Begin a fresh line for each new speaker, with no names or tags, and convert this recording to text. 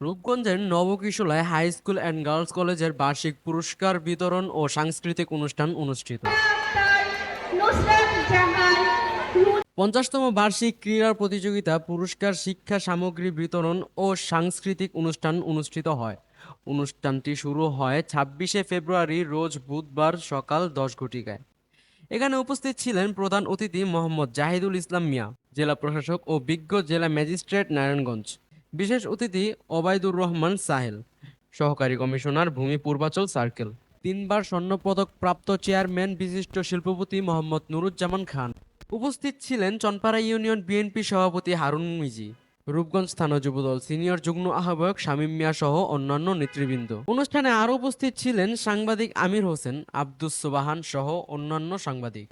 রূপগঞ্জের Nabakishalay high school and girls কলেজের বার্ষিক পুরস্কার বিতরণ ও সাংস্কৃতিক অনুষ্ঠান অনুষ্ঠিত। পঞ্চাশতম বার্ষিক ক্রীড়া প্রতিযোগিতা, পুরস্কার, শিক্ষা সামগ্রী বিতরণ ও সাংস্কৃতিক অনুষ্ঠান অনুষ্ঠিত হয়। অনুষ্ঠানটি শুরু হয় ছাব্বিশে ফেব্রুয়ারি রোজ বুধবার সকাল দশ ঘটিকায়। এখানে উপস্থিত ছিলেন প্রধান অতিথি মোহাম্মদ জাহিদুল ইসলাম মিয়া, জেলা প্রশাসক ও বিজ্ঞ জেলা ম্যাজিস্ট্রেট নারায়ণগঞ্জ। বিশেষ অতিথি ওবায়দুর রহমান সাহেল, সহকারী কমিশনার ভূমি পূর্বাচল সার্কেল। তিনবার স্বর্ণপদক প্রাপ্ত চেয়ারম্যান বিশিষ্ট শিল্পপতি মোহাম্মদ নুরুজ্জামান খান। উপস্থিত ছিলেন চনপাড়া ইউনিয়ন বিএনপি সভাপতি হারুন মিজি, রূপগঞ্জ স্থানীয় যুবদল সিনিয়র যুগ্ম আহ্বায়ক শামীম মিয়া সহ অন্যান্য নেতৃবৃন্দ। অনুষ্ঠানে আরও উপস্থিত ছিলেন সাংবাদিক আমির হোসেন, আব্দুস সোবাহান সহ অন্যান্য সাংবাদিক।